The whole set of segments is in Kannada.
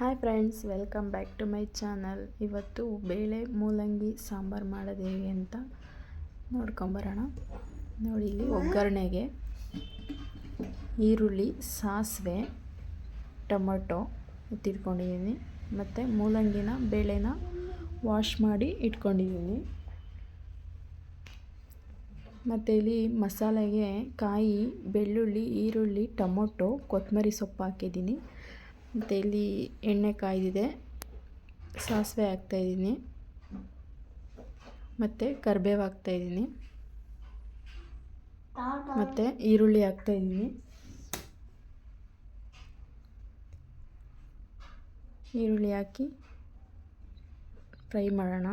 Hi friends, welcome back to my channel. ಇವತ್ತು ಬೇಳೆ, ಮೂಲಂಗಿ, ಸಾಂಬಾರು ಮಾಡೋದು ಹೇಗೆ ಅಂತ ನೋಡ್ಕೊಂಬರೋಣ. ನೋಡಿ ಇಲ್ಲಿ ಒಗ್ಗರಣೆಗೆ ಈರುಳ್ಳಿ, ಸಾಸಿವೆ, ಟೊಮೊಟೊ ಎತ್ತಿಟ್ಕೊಂಡಿದ್ದೀನಿ ಮತ್ತು ಮೂಲಂಗಿನ ಬೇಳೆನ ವಾಶ್ ಮಾಡಿ ಇಟ್ಕೊಂಡಿದ್ದೀನಿ. ಮತ್ತು ಇಲ್ಲಿ ಮಸಾಲೆಗೆ ಕಾಯಿ, ಬೆಳ್ಳುಳ್ಳಿ, ಈರುಳ್ಳಿ, ಟೊಮೊಟೊ ಕೊತ್ತಂಬರಿ ಸೊಪ್ಪು ಹಾಕಿದ್ದೀನಿ. ಮತ್ತು ಇಲ್ಲಿ ಎಣ್ಣೆ ಕಾಯ್ದಿದೆ, ಸಾಸಿವೆ ಹಾಕ್ತಾಯಿದ್ದೀನಿ ಮತ್ತು ಕರಿಬೇವು ಹಾಕ್ತಾಯಿದ್ದೀನಿ ಮತ್ತು ಈರುಳ್ಳಿ ಹಾಕ್ತಾಯಿದ್ದೀನಿ ಈರುಳ್ಳಿ ಹಾಕಿ ಫ್ರೈ ಮಾಡೋಣ.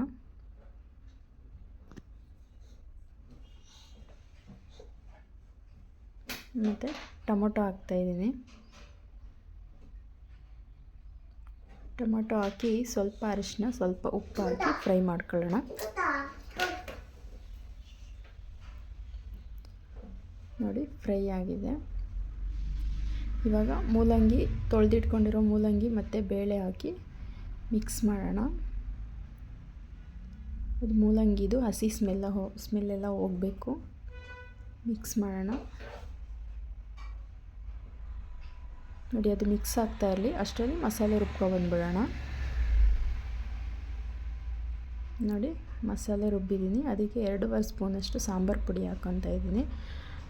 ಮತ್ತು ಟೊಮೊಟೊ ಹಾಕ್ತಾಯಿದ್ದೀನಿ ಟೊಮೊಟೊ ಹಾಕಿ ಸ್ವಲ್ಪ ಅರಿಶಿನ, ಸ್ವಲ್ಪ ಉಪ್ಪು ಹಾಕಿ ಫ್ರೈ ಮಾಡ್ಕೊಳ್ಳೋಣ. ನೋಡಿ, ಫ್ರೈ ಆಗಿದೆ. ಇವಾಗ ಮೂಲಂಗಿ, ತೊಳೆದಿಟ್ಕೊಂಡಿರೋ ಮೂಲಂಗಿ ಮತ್ತು ಬೇಳೆ ಹಾಕಿ ಮಿಕ್ಸ್ ಮಾಡೋಣ. ಅದು ಮೂಲಂಗಿದು ಹಸಿ ಸ್ಮೆಲ್ಲ ಹೋ ಸ್ಮೆಲ್ಲೆಲ್ಲ ಹೋಗಬೇಕು. ಮಿಕ್ಸ್ ಮಾಡೋಣ. ನೋಡಿ, ಅದು ಮಿಕ್ಸ್ ಆಗ್ತಾ ಇರಲಿ. ಅಷ್ಟರಲ್ಲಿ ಮಸಾಲೆ ರುಬ್ಕೊಬಂದ್ಬಿಡೋಣ ನೋಡಿ, ಮಸಾಲೆ ರುಬ್ಬಿದ್ದೀನಿ. ಅದಕ್ಕೆ ಎರಡೂವರೆ ಸ್ಪೂನಷ್ಟು ಸಾಂಬಾರು ಪುಡಿ ಹಾಕ್ಕೊತಾ ಇದ್ದೀನಿ.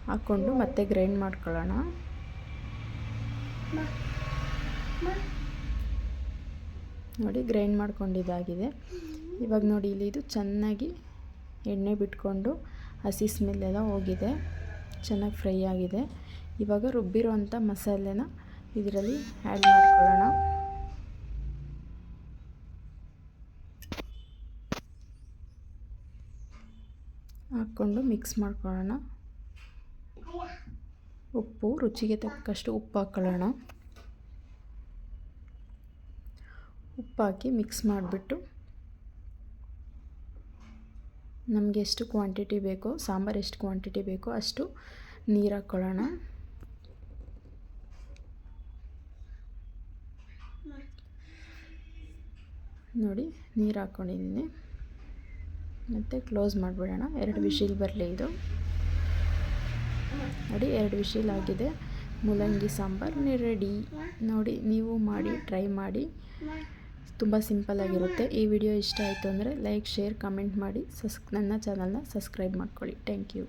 ಹಾಕ್ಕೊಂಡು ಮತ್ತೆ ಗ್ರೈಂಡ್ ಮಾಡ್ಕೊಳ್ಳೋಣ. ನೋಡಿ ಗ್ರೈಂಡ್ ಮಾಡ್ಕೊಂಡಿದ್ದಾಗಿದೆ ಇವಾಗ ನೋಡಿ, ಇಲ್ಲಿ ಇದು ಚೆನ್ನಾಗಿ ಎಣ್ಣೆ ಬಿಟ್ಕೊಂಡು ಹಸಿ ಸ್ಮೆಲ್ಲೆಲ್ಲ ಹೋಗಿದೆ. ಚೆನ್ನಾಗಿ ಫ್ರೈ ಆಗಿದೆ. ಇವಾಗ ರುಬ್ಬಿರೋವಂಥ ಮಸಾಲೆನ ಇದರಲ್ಲಿ ಆ್ಯಡ್ ಮಾಡ್ಕೊಳ್ಳೋಣ. ಹಾಕ್ಕೊಂಡು ಮಿಕ್ಸ್ ಮಾಡ್ಕೊಳ್ಳೋಣ. ಉಪ್ಪು, ರುಚಿಗೆ ತಕ್ಕಷ್ಟು ಉಪ್ಪು ಹಾಕ್ಕೊಳ್ಳೋಣ. ಉಪ್ಪಾಕಿ ಮಿಕ್ಸ್ ಮಾಡಿಬಿಟ್ಟು ನಮಗೆ ಎಷ್ಟು ಕ್ವಾಂಟಿಟಿ ಬೇಕೋ, ಸಾಂಬಾರು ಎಷ್ಟು ಕ್ವಾಂಟಿಟಿ ಬೇಕೋ ಅಷ್ಟು ನೀರು ಹಾಕ್ಕೊಳ್ಳೋಣ. ನೋಡಿ, ನೀರು ಹಾಕ್ಕೊಂಡಿದ್ದೀನಿ ಮತ್ತು ಕ್ಲೋಸ್ ಮಾಡಿಬಿಡೋಣ. ಎರಡು ವಿಶಿಲ್ ಬರಲಿ ಇದು. ನೋಡಿ, ಎರಡು ವಿಶಿಲ್ ಆಗಿದೆ. ಮೂಲಂಗಿ ಸಾಂಬಾರು ರೆಡಿ ನೋಡಿ, ನೀವು ಮಾಡಿ ಟ್ರೈ ಮಾಡಿ. ತುಂಬ ಸಿಂಪಲ್ಲಾಗಿರುತ್ತೆ ಈ ವಿಡಿಯೋ ಇಷ್ಟ ಆಯಿತು ಅಂದರೆ ಲೈಕ್ ಶೇರ್ ಕಮೆಂಟ್ ಮಾಡಿ. ಸಸ್ ನನ್ನ ಚಾನಲ್ನ ಸಬ್ಸ್ಕ್ರೈಬ್ ಮಾಡ್ಕೊಳ್ಳಿ. Thank you